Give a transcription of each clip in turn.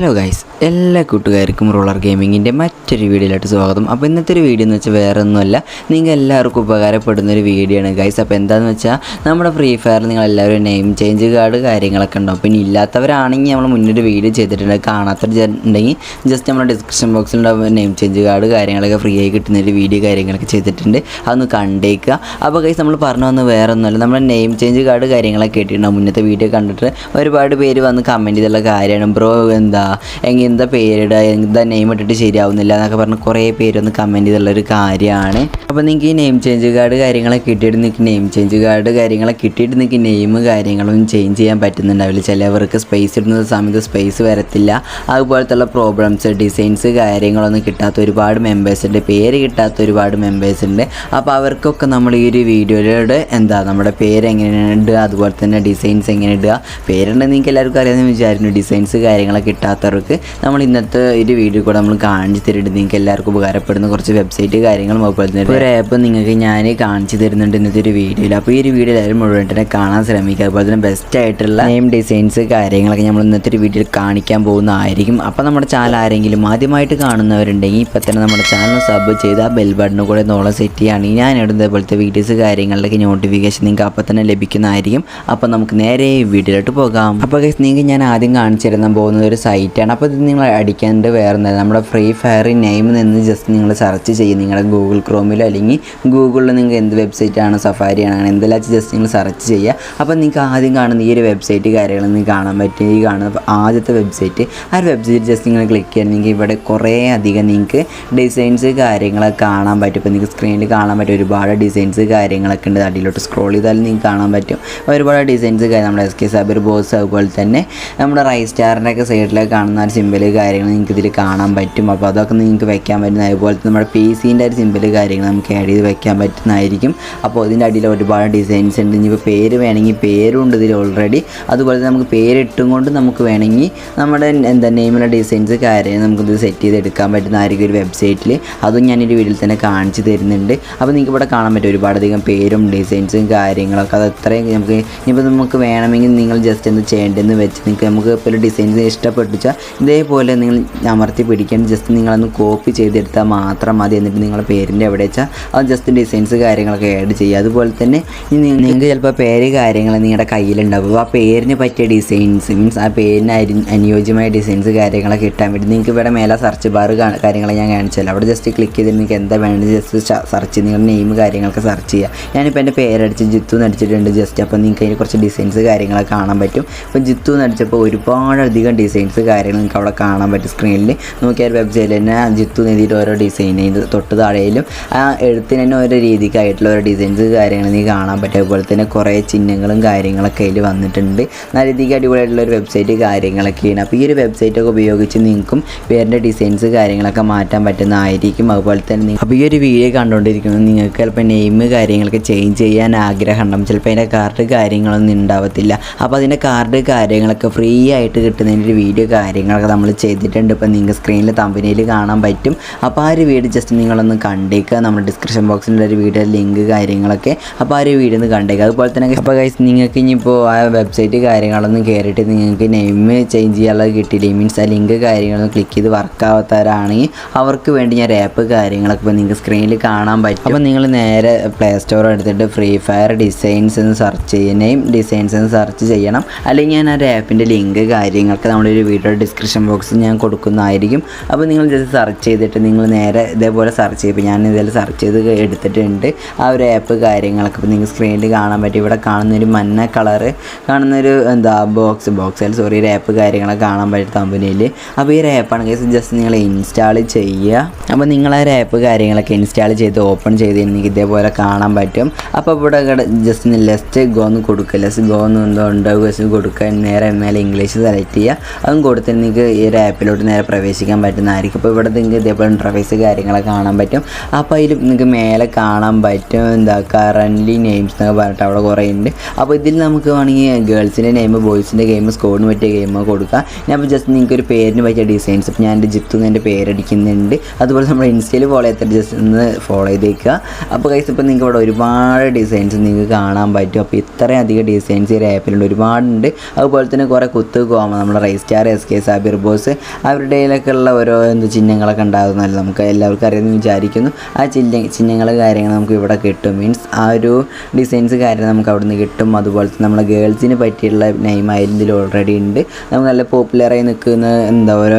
Hello guys എല്ലാ കൂട്ടുകാർക്കും roller ഗെയിമിങ്ങിന്റെ മറ്റൊരു വീഡിയോയിലോട്ട് സ്വാഗതം. അപ്പോൾ ഇന്നത്തെ ഒരു വീഡിയോ എന്ന് വെച്ചാൽ വേറെ ഒന്നുമല്ല നിങ്ങൾ എല്ലാവർക്കും ഉപകാരപ്പെടുന്ന ഒരു വീഡിയോ ആണ് ഗൈസ് അപ്പോൾ എന്താണെന്ന് വെച്ചാൽ നമ്മുടെ ഫ്രീ ഫയറിൽ നിങ്ങൾ എല്ലാവരും നെയിം ചേഞ്ച് കാർഡ് കാര്യങ്ങളൊക്കെ ഉണ്ടാവും. പിന്നെ ഇല്ലാത്തവരാണെങ്കിൽ നമ്മൾ മുന്നൊരു വീഡിയോ ചെയ്തിട്ടുണ്ട് കാണാത്തവരുണ്ടെങ്കിൽ ജസ്റ്റ് നമ്മുടെ ഡിസ്ക്രിപ്ഷൻ ബോക്സിൽ നെയിം ചേഞ്ച് കാർഡ് കാര്യങ്ങളൊക്കെ ഫ്രീ ആയി കിട്ടുന്ന ഒരു വീഡിയോ കാര്യങ്ങളൊക്കെ ചെയ്തിട്ടുണ്ട്. അതൊന്ന് കണ്ടേക്കുക. അപ്പോൾ ഗൈസ് നമ്മൾ പറഞ്ഞു വന്ന് വേറെ ഒന്നുമല്ല നമ്മുടെ നെയിം ചേഞ്ച് കാർഡ് കാര്യങ്ങളൊക്കെ കേട്ടിട്ടുണ്ടാവും മുന്നത്തെ വീഡിയോ കണ്ടിട്ട് ഒരുപാട് പേര് വന്ന് കമന്റ് ചെയ്തുള്ള കാര്യമാണ്. ബ്രോ എന്താ എങ്കിൽ എന്താ പേരിടുക എന്താ നെയിം ഇട്ടിട്ട് ശരിയാവുന്നില്ല എന്നൊക്കെ പറഞ്ഞ് കുറേ പേരൊന്ന് കമന്റ് ചെയ്തുള്ള ഒരു കാര്യമാണ്. അപ്പോൾ നിങ്ങൾക്ക് ഈ നെയിം ചേഞ്ച് കാർഡ് കാര്യങ്ങളൊക്കെ കിട്ടിയിട്ട് നിങ്ങൾക്ക് നെയിം ചേഞ്ച് കാർഡ് കാര്യങ്ങളൊക്കെ കിട്ടിയിട്ട് നിങ്ങൾക്ക് നെയിം കാര്യങ്ങളൊന്നും ചേഞ്ച് ചെയ്യാൻ പറ്റുന്നുണ്ടാവില്ല. ചിലവർക്ക് സ്പേസ് ഇടുന്ന സമയത്ത് സ്പേസ് വരത്തില്ല. അതുപോലത്തുള്ള പ്രോബ്ലംസ് ഡിസൈൻസ് കാര്യങ്ങളൊന്നും കിട്ടാത്ത ഒരുപാട് മെമ്പേഴ്സ് ഉണ്ട്. പേര് കിട്ടാത്ത ഒരുപാട് മെമ്പേഴ്സ് ഉണ്ട്. അപ്പോൾ അവർക്കൊക്കെ നമ്മൾ ഈ ഒരു വീഡിയോയിലൂടെ എന്താ നമ്മുടെ പേര് എങ്ങനെയാണ് ഇടുക അതുപോലെ തന്നെ ഡിസൈൻസ് എങ്ങനെ ഇടുക പേരുണ്ടെങ്കിൽ നിങ്ങൾക്ക് എല്ലാവർക്കും അറിയാമെന്ന് വിചാരിക്കുന്നു. ഡിസൈൻസ് കാര്യങ്ങളൊക്കെ കിട്ടാത്തവർക്ക് നമ്മൾ ഇന്നത്തെ ഒരു വീഡിയോ കൂടെ നമ്മൾ കാണിച്ചു തരുന്നുണ്ട്. നിങ്ങൾക്ക് എല്ലാവർക്കും ഉപകാരപ്പെടുന്ന കുറച്ച് വെബ്സൈറ്റ് കാര്യങ്ങളും അതുപോലെ തന്നെ ഒരു ആപ്പ് നിങ്ങൾക്ക് ഞാൻ കാണിച്ചു തരുന്നുണ്ട് ഇന്നത്തെ ഒരു വീഡിയോയിൽ. അപ്പോൾ ഈ ഒരു വീഡിയോ എല്ലാവരും മുഴുവൻ തന്നെ കാണാൻ ശ്രമിക്കുക. അതുപോലെ തന്നെ ബെസ്റ്റ് ആയിട്ടുള്ള നെയിം ഡിസൈൻസ് കാര്യങ്ങളൊക്കെ നമ്മൾ ഇന്നത്തെ ഒരു വീഡിയോയിൽ കാണിക്കാൻ പോകുന്നതായിരിക്കും. അപ്പോൾ നമ്മുടെ ചാനൽ ആരെങ്കിലും ആദ്യമായിട്ട് കാണുന്നവരുണ്ടെങ്കിൽ ഇപ്പോൾ തന്നെ നമ്മുടെ ചാനൽ സബ് ചെയ്ത് ആ ബെൽ ബട്ടൺ കൂടെ നോളം സെറ്റ് ചെയ്യുകയാണെങ്കിൽ ഞാൻ ഇടുന്ന പോലത്തെ വീഡിയോസ് കാര്യങ്ങളിലേക്ക് നോട്ടിഫിക്കേഷൻ നിങ്ങൾക്ക് അപ്പോൾ തന്നെ ലഭിക്കുന്നതായിരിക്കും. അപ്പോൾ നമുക്ക് നേരെ ഈ വീഡിയോയിലോട്ട് പോകാം. അപ്പോൾ നിങ്ങൾക്ക് ഞാൻ ആദ്യം കാണിച്ചിരുന്ന പോകുന്നത് ഒരു സൈറ്റാണ് അപ്പോൾ ഇത് നിങ്ങൾ അടിക്കേണ്ട വേറെ നമ്മുടെ ഫ്രീ ഫയർ നെയിം നിന്ന് ജസ്റ്റ് നിങ്ങൾ സെർച്ച് ചെയ്യും. നിങ്ങളുടെ ഗൂഗിൾ ക്രോമിലോ അല്ലെങ്കിൽ ഗൂഗിളിൽ നിങ്ങൾക്ക് എന്ത് വെബ്സൈറ്റാണ് ആണ് അങ്ങനെ എന്തെല്ലാം ജസ്റ്റ് നിങ്ങൾ സെർച്ച് ചെയ്യുക അപ്പോൾ നിങ്ങൾക്ക് ആദ്യം കാണുന്ന ഈ ഒരു വെബ്സൈറ്റ് കാര്യങ്ങൾ നിങ്ങൾക്ക് കാണാൻ പറ്റും. ഈ കാണുന്ന ആദ്യത്തെ വെബ്സൈറ്റ് ആ ഒരു വെബ്സൈറ്റ് ജസ്റ്റ് നിങ്ങൾ ക്ലിക്ക് ചെയ്യാൻ നിങ്ങൾക്ക് ഇവിടെ കുറേ അധികം നിങ്ങൾക്ക് ഡിസൈൻസ് കാര്യങ്ങളൊക്കെ കാണാൻ പറ്റും. ഇപ്പോൾ നിങ്ങൾക്ക് സ്ക്രീനിൽ കാണാൻ പറ്റും. ഒരുപാട് ഡിസൈൻസ് കാര്യങ്ങളൊക്കെ ഉണ്ട്. അടിയിലോട്ട് സ്ക്രോൾ ചെയ്താലും നിങ്ങൾക്ക് കാണാൻ പറ്റും. ഒരുപാട് ഡിസൈൻസ് കാര്യം നമ്മുടെ എസ് കെ സാബിർ ബോസ് അതുപോലെ തന്നെ നമ്മുടെ റൈ സ്റ്റാറിന്റെ ഒക്കെ സൈഡിലൊക്കെ കാണുന്ന ഒരു സിമ്പിൾ കാര്യങ്ങൾ നിങ്ങൾക്ക് ഇതിൽ കാണാൻ പറ്റും. അപ്പോൾ അതൊക്കെ നിങ്ങൾക്ക് വെക്കാൻ പറ്റുന്ന അതുപോലെ നമ്മുടെ പി സീന്റെ ഒരു സിമ്പിൾ കാര്യങ്ങൾ നമുക്ക് ആഡ് ചെയ്ത് വെക്കാൻ പറ്റുന്നതായിരിക്കും. അപ്പോൾ ഇതിന്റെ അടിയിൽ ഒരുപാട് ഡിസൈൻസ് ഉണ്ട്. ഇനിയിപ്പോൾ പേര് വേണമെങ്കിൽ പേരുണ്ട് ഇതിൽ ഓൾറെഡി അതുപോലെ നമുക്ക് പേരിട്ടും കൊണ്ട് നമുക്ക് വേണമെങ്കിൽ നമ്മുടെ എന്താ നെയിമുള്ള ഡിസൈൻസ് കാര്യം നമുക്കിത് സെറ്റ് ചെയ്ത് എടുക്കാൻ പറ്റുന്നതായിരിക്കും ഒരു വെബ്സൈറ്റിൽ അതും ഞാൻ ഞാനൊരു വീഡിയോയിൽ തന്നെ കാണിച്ചു തരുന്നുണ്ട്. അപ്പോൾ നിങ്ങൾക്ക് ഇവിടെ കാണാൻ പറ്റും ഒരുപാടധികം പേരും ഡിസൈൻസും കാര്യങ്ങളൊക്കെ. അത് അത്രയും നമുക്ക് ഇനിയിപ്പോൾ നമുക്ക് വേണമെങ്കിൽ നിങ്ങൾ ജസ്റ്റ് എന്ത് ചെയ്യേണ്ടതെന്ന് വെച്ച് നിങ്ങൾക്ക് നമുക്ക് ഇപ്പോൾ ഡിസൈൻസ് ഇഷ്ടപ്പെട്ടു വെച്ചാൽ ഇതേപോലെ നിങ്ങൾ അമർത്തി പിടിക്കാൻ ജസ്റ്റ് നിങ്ങളൊന്ന് കോപ്പി ചെയ്തെടുത്താൽ മാത്രം മതി എന്നിട്ട് നിങ്ങളുടെ പേരിന്റെ എവിടെ വെച്ചാൽ അത് ജസ്റ്റ് ഡിസൈൻസ് കാര്യങ്ങളൊക്കെ ആഡ് ചെയ്യുക അതുപോലെ തന്നെ നിങ്ങൾക്ക് ചിലപ്പോൾ പേര് കാര്യങ്ങൾ നിങ്ങളുടെ കയ്യിലുണ്ടാവും. ആ പേരിന് പറ്റിയ ഡിസൈൻസ് മീൻസ് ആ പേരിന് അരി- അനുയോജ്യമായ ഡിസൈൻസ് കാര്യങ്ങളൊക്കെ കിട്ടാൻ വേണ്ടി നിങ്ങൾക്ക് ഇവിടെ മേലെ സെർച്ച് ബാർ കാര്യങ്ങൾ ഞാൻ കാണിച്ചാൽ അവിടെ ജസ്റ്റ് ക്ലിക്ക് ചെയ്തിട്ട് നിങ്ങൾക്ക് എന്താ വേണ്ടത് ജസ്റ്റ് സെർച്ച് നിങ്ങളുടെ നെയിം കാര്യങ്ങളൊക്കെ സെർച്ച് ചെയ്യുക ഞാനിപ്പോൾ എന്റെ പേരടിച്ച് ജിത്തു എന്ന് ജസ്റ്റ് അപ്പോൾ നിങ്ങൾക്ക് അതിന് കുറച്ച് ഡിസൈൻസ് കാര്യങ്ങളൊക്കെ കാണാൻ പറ്റും. അപ്പോൾ ജിത്തു എന്ന് അടിച്ചപ്പോൾ ഒരുപാടധികം ഡിസൈൻസ് കാര്യങ്ങൾ നിങ്ങൾക്ക് അവിടെ കാണാൻ പറ്റും സ്ക്രീനിൽ നോക്കിയാൽ വെബ്സൈറ്റിൽ തന്നെ ജിത്തു നീതിയിട്ട് ഓരോ ഡിസൈൻ ചെയ്ത് തൊട്ട് താഴെയിലും. ആ എഴുത്തിന് തന്നെ ഓരോ രീതിക്കായിട്ടുള്ള ഓരോ ഡിസൈൻസ് കാര്യങ്ങൾ നീ കാണാൻ പറ്റും. അതുപോലെ തന്നെ കുറേ ചിഹ്നങ്ങളും കാര്യങ്ങളൊക്കെ അതിൽ വന്നിട്ടുണ്ട്. നല്ല രീതിക്ക് അടിപൊളിയായിട്ടുള്ള ഒരു വെബ്സൈറ്റ് കാര്യങ്ങളൊക്കെയാണ്. അപ്പോൾ ഈ ഒരു വെബ്സൈറ്റൊക്കെ ഉപയോഗിച്ച് നിങ്ങൾക്കും പേരിന്റെ ഡിസൈൻസ് കാര്യങ്ങളൊക്കെ മാറ്റാൻ പറ്റുന്നതായിരിക്കും. അതുപോലെ തന്നെ അപ്പോൾ ഈ ഒരു വീഡിയോ കണ്ടുകൊണ്ടിരിക്കുന്നത് നിങ്ങൾക്ക് ചിലപ്പോൾ നെയിം കാര്യങ്ങളൊക്കെ ചേഞ്ച് ചെയ്യാൻ ആഗ്രഹം ഉണ്ടാകും ചിലപ്പോൾ അതിന്റെ കാർഡ് കാര്യങ്ങളൊന്നും ഉണ്ടാവത്തില്ല. അപ്പോൾ അതിന്റെ കാർഡ് കാര്യങ്ങളൊക്കെ ഫ്രീ ആയിട്ട് കിട്ടുന്നതിന്റെ ഒരു വീഡിയോ കാര്യങ്ങളൊക്കെ നമ്മൾ ചെയ്തിട്ടുണ്ട്. ഇപ്പം നിങ്ങൾക്ക് സ്ക്രീനിൽ തമ്പനിയിൽ കാണാൻ പറ്റും. അപ്പോൾ ആ ഒരു വീഡിയോ ജസ്റ്റ് നിങ്ങളൊന്ന് കണ്ടേക്കുക നമ്മൾ ഡിസ്ക്രിപ്ഷൻ ബോക്സിന്റെ ഒരു വീഡിയോ ലിങ്ക് കാര്യങ്ങളൊക്കെ അപ്പോൾ ആ ഒരു വീഡിയോ ഒന്ന് കണ്ടേക്കുക അതുപോലെ തന്നെ ഇപ്പോൾ ഗൈസ് നിങ്ങൾക്ക് ഇനിയിപ്പോൾ ആ വെബ്സൈറ്റ് കാര്യങ്ങളൊന്നും കയറിയിട്ട് നിങ്ങൾക്ക് നെയിം ചേഞ്ച് ചെയ്യാനുള്ളത് കിട്ടിയില്ല. മീൻസ് ആ ലിങ്ക് കാര്യങ്ങളൊന്നും ക്ലിക്ക് ചെയ്ത് വർക്ക് ആവാത്തവരാണെങ്കിൽ അവർക്ക് വേണ്ടി ഞാൻ ആപ്പ് കാര്യങ്ങളൊക്കെ ഇപ്പോൾ നിങ്ങൾക്ക് സ്ക്രീനിൽ കാണാൻ പറ്റും. അപ്പോൾ നിങ്ങൾ നേരെ പ്ലേ സ്റ്റോർ എടുത്തിട്ട് ഫ്രീ ഫയർ ഡിസൈൻസ് എന്ന് സെർച്ച് ചെയ്യുന്നതും ഡിസൈൻസ് എന്ന് സെർച്ച് ചെയ്യണം. അല്ലെങ്കിൽ ഞാൻ ആ ഒരു ആപ്പിന്റെ ലിങ്ക് കാര്യങ്ങളൊക്കെ നമ്മുടെ ഒരു വീഡിയോ ഡിസ്ക്രിപ്ഷൻ ബോക്സിൽ ഞാൻ കൊടുക്കുന്നതായിരിക്കും. അപ്പോൾ നിങ്ങൾ ജസ്റ്റ് സെർച്ച് ചെയ്തിട്ട് നിങ്ങൾ നേരെ ഇതേപോലെ സെർച്ച് ചെയ്യും. ഞാൻ ഇതേപോലെ സെർച്ച് ചെയ്ത് എടുത്തിട്ടുണ്ട്. ആ ഒരു ആപ്പ് കാര്യങ്ങളൊക്കെ. ഇപ്പോൾ നിങ്ങൾക്ക് സ്ക്രീനിൽ കാണാൻ പറ്റും. ഇവിടെ കാണുന്നൊരു മഞ്ഞ കളറ് കാണുന്നൊരു എന്താ ബോക്സ് ബോക്സ് അല്ല സോറി ഒരു ആപ്പ് കാര്യങ്ങളൊക്കെ കാണാൻ പറ്റും കമ്പനിയിൽ അപ്പോൾ ഈ ഒരു കേസ് ജസ്റ്റ് നിങ്ങൾ ഇൻസ്റ്റാൾ ചെയ്യുക. അപ്പോൾ നിങ്ങൾ ആ ഒരു ആപ്പ് കാര്യങ്ങളൊക്കെ ഇൻസ്റ്റാൾ ചെയ്ത് ഓപ്പൺ ചെയ്ത് നിങ്ങൾക്ക് ഇതേപോലെ കാണാൻ പറ്റും. അപ്പോൾ ഇവിടെ ജസ്റ്റ് ലെസ്റ്റ് ഗോന്ന് കൊടുക്കുക ലെസ്റ്റ് ഗോന്ന് എന്തോ ഉണ്ടോ ജസ്റ്റ് കൊടുക്കുക നേരെ മേലെ ഇംഗ്ലീഷ് സെലക്ട് ചെയ്യുക. അതും കൊടുത്തിട്ട് നിങ്ങൾക്ക് ഈ ഒരു ആപ്പിലോട്ട് നേരെ പ്രവേശിക്കാൻ പറ്റുന്നതായിരിക്കും അപ്പോൾ ഇവിടെ നിങ്ങൾക്ക് ഇതേപോലെ ഇന്റർഫേസ് കാര്യങ്ങളൊക്കെ കാണാൻ പറ്റും. അപ്പോൾ അതിൽ നിങ്ങൾക്ക് മേലെ കാണാൻ പറ്റും. എന്താ കറന്റ് നെയിംസ് എന്നൊക്കെ പറഞ്ഞിട്ട് അവിടെ കുറേ ഉണ്ട്. അപ്പോൾ ഇതിൽ നമുക്ക് വേണമെങ്കിൽ ഗേൾസിന്റെ നെയിം ബോയ്സിന്റെ ഗെയിം സ്കോഡിന് പറ്റിയ ഗെയിം കൊടുക്കുക ഞാൻ അപ്പോൾ ജസ്റ്റ് നിങ്ങൾക്ക് ഒരു പേരിന് പറ്റിയ ഡിസൈൻസ് ഇപ്പോൾ ഞാൻ എന്റെ ജിത്തു എന്റെ പേരടിക്കുന്നുണ്ട്. അതുപോലെ നമ്മുടെ ഇൻസ്റ്റയിൽ ഫോളോ ചെയ്തിട്ട് ജസ്റ്റ് ഒന്ന് ഫോളോ ചെയ്തേക്കുക. അപ്പോൾ കൈസ് ഇപ്പോൾ നിങ്ങൾക്ക് ഇവിടെ ഒരുപാട് ഡിസൈൻസ് നിങ്ങൾക്ക് കാണാൻ പറ്റും. അപ്പോൾ ഇത്രയും അധികം ഡിസൈൻസ് ഈ ഒരു ആപ്പിലുണ്ട് ഒരുപാടുണ്ട്. അതുപോലെ തന്നെ കുറേ കുത്ത് കോമ നമ്മുടെ റൈ star S K Sabir boss അവരുടെ കയ്യിലൊക്കെ ഉള്ള ഓരോ എന്ത് ചിഹ്നങ്ങളൊക്കെ ഉണ്ടാകുന്നതല്ല നമുക്ക് എല്ലാവർക്കും അറിയാമെന്ന് വിചാരിക്കുന്നു. ആ ചിഹ്ന ചിഹ്നങ്ങൾ കാര്യങ്ങൾ നമുക്ക് ഇവിടെ കിട്ടും. മീൻസ് ആ ഒരു ഡിസൈൻസ് കാര്യം നമുക്ക് അവിടെ നിന്ന് കിട്ടും. അതുപോലെ തന്നെ നമ്മളെ ഗേൾസിന് പറ്റിയുള്ള നെയിം ആയാലും ഇതിൽ ഓൾറെഡി ഉണ്ട്. നമുക്ക് നല്ല പോപ്പുലറായി നിൽക്കുന്ന എന്താ ഓരോ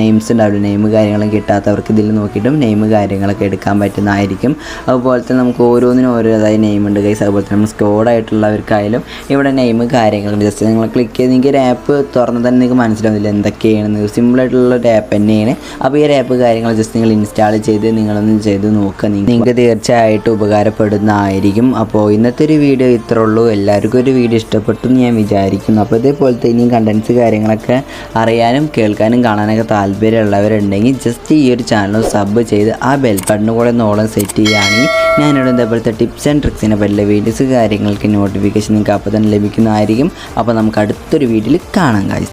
നെയിംസ് ഉണ്ടാവില്ല? നെയിം കാര്യങ്ങളും കിട്ടാത്തവർക്ക് ഇതിൽ നോക്കിയിട്ടും നെയിം കാര്യങ്ങളൊക്കെ എടുക്കാൻ പറ്റുന്നതായിരിക്കും. അതുപോലെ തന്നെ നമുക്ക് ഓരോന്നിനും ഓരോതായ നെയിം ഉണ്ട് ഗൈസ് അതുപോലെ തന്നെ നമ്മൾ സ്കോഡായിട്ടുള്ളവർക്കായാലും ഇവിടെ നെയിം കാര്യങ്ങളും ജസ്റ്റ് നിങ്ങൾ ക്ലിക്ക് ചെയ്ത് ഒരു ആപ്പ് തുറന്ന് തന്നെ നിങ്ങൾക്ക് മനസ്സിലാവുന്നില്ല എന്തൊക്കെയാണ് സിമ്പിളായിട്ടുള്ള ഒരു ആപ്പ് തന്നെയാണ്. അപ്പോൾ ഈ ഒരു ആപ്പ് കാര്യങ്ങൾ ജസ്റ്റ് നിങ്ങൾ ഇൻസ്റ്റാൾ ചെയ്ത് നിങ്ങളൊന്ന് ചെയ്ത് നോക്കുക. നിങ്ങൾക്ക് തീർച്ചയായിട്ടും ഉപകാരപ്പെടുന്നതായിരിക്കും. അപ്പോൾ ഇന്നത്തെ ഒരു വീഡിയോ ഇത്രേ ഉള്ളൂ. എല്ലാവർക്കും ഒരു വീഡിയോ ഇഷ്ടപ്പെട്ടു എന്ന് ഞാൻ വിചാരിക്കുന്നു. അപ്പോൾ ഇതേപോലത്തെ ഇനിയും കണ്ടൻസ് കാര്യങ്ങളൊക്കെ അറിയാനും കേൾക്കാനും കാണാനൊക്കെ താല്പര്യമുള്ളവരുണ്ടെങ്കിൽ ജസ്റ്റ് ഈ ഒരു ചാനൽ സബ് ചെയ്ത് ആ ബെൽ ബട്ടനും കൂടെ നോളം സെറ്റ് ചെയ്യുകയാണെങ്കിൽ ഞാനിവിടെ ഇതേപോലത്തെ ടിപ്സ് ആൻഡ് ട്രിക്സിനെ പറ്റിയ വീഡിയോസ് കാര്യങ്ങൾക്ക് നോട്ടിഫിക്കേഷൻ നിങ്ങൾക്ക് അപ്പോൾ തന്നെ ലഭിക്കുന്നതായിരിക്കും. അപ്പോൾ നമുക്ക് അടുത്തൊരു വീഡിയോയിൽ കാണാം കാര്യം